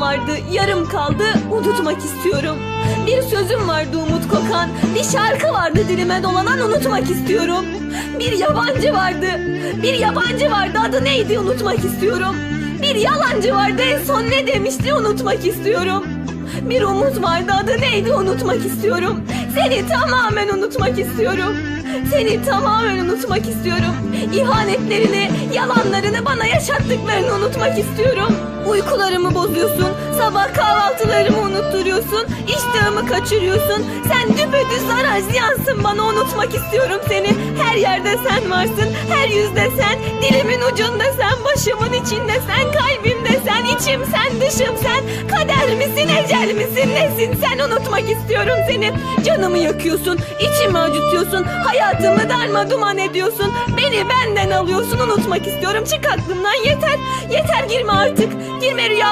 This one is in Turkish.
vardı, yarım kaldı, unutmak istiyorum. Bir sözüm vardı umut kokan, bir şarkı vardı dilime dolanan unutmak istiyorum. Bir yabancı vardı, bir yabancı vardı adı neydi unutmak istiyorum. Bir yalancı vardı en son ne demişti unutmak istiyorum. Bir umut vardı adı neydi unutmak istiyorum. Seni tamamen unutmak istiyorum. Seni tamamen unutmak istiyorum. İhanetlerini, yalanlarını bana yaşattıklarını unutmak istiyorum. Uykularımı bozuyorsun, sabah kahvaltılarımı unutturuyorsun, iştahımı kaçırıyorsun. Sen düpedüz zarar ziyansın bana unutmak istiyorum seni. Her yerde sen varsın, her yüzde sen, dilimin ucunda sen, başımın içinde sen, içim sen, dışım sen. Kader misin, ecel misin, nesin sen unutmak istiyorum seni. Canımı yakıyorsun, içimi acıtıyorsun, hayatımı darma duman ediyorsun. Beni benden alıyorsun unutmak istiyorum. Çık aklımdan yeter, yeter girme artık. Girme rüyalarıma.